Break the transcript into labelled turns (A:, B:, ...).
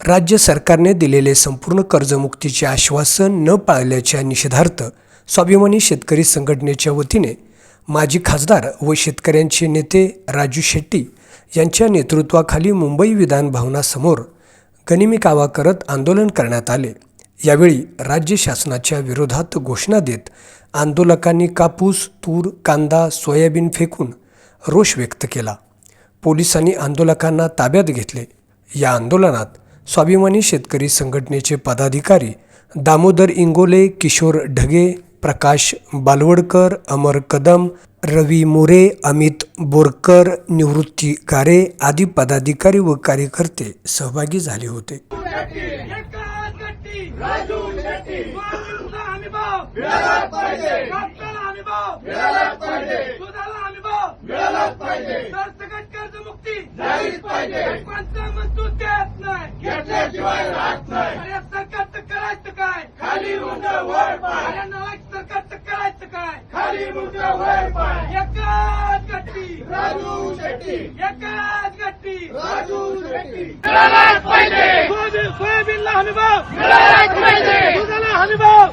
A: राज्य सरकारने दिलेले संपूर्ण कर्जमुक्तीचे आश्वासन न पाळल्याच्या निषेधार्थ स्वाभिमानी शेतकरी संघटनेच्या वतीने माजी खासदार व शेतकऱ्यांचे नेते राजू शेट्टी यांच्या नेतृत्वाखाली मुंबई विधान भवनासमोर गनिमी कावा करत आंदोलन करण्यात आले. यावेळी राज्य शासनाच्या विरोधात घोषणा देत आंदोलकांनी कापूस तूर कांदा सोयाबीन फेकून रोष व्यक्त केला. पोलिसांनी आंदोलकांना ताब्यात घेतले. या आंदोलनात स्वाभिमानी शेतकरी संघटनेचे पदाधिकारी दामोदर इंगोले किशोर ढगे प्रकाश बालवडकर अमर कदम रवी मोरे अमित बोरकर निवृत्ती गारे आदी पदाधिकारी व कार्यकर्ते सहभागी झाले होते.
B: शिवाय राहत नाही. सरकारचं करायचं काय? खाली मुंड वर पाय. सरकारचं करायचं काय? खाली मुंड वर पाय. एकाच गट्टी. राजू शेट्टी. एकाच गट्टी. राजू शेट्टी. सोयाबीनला हमीभाव हमीभाव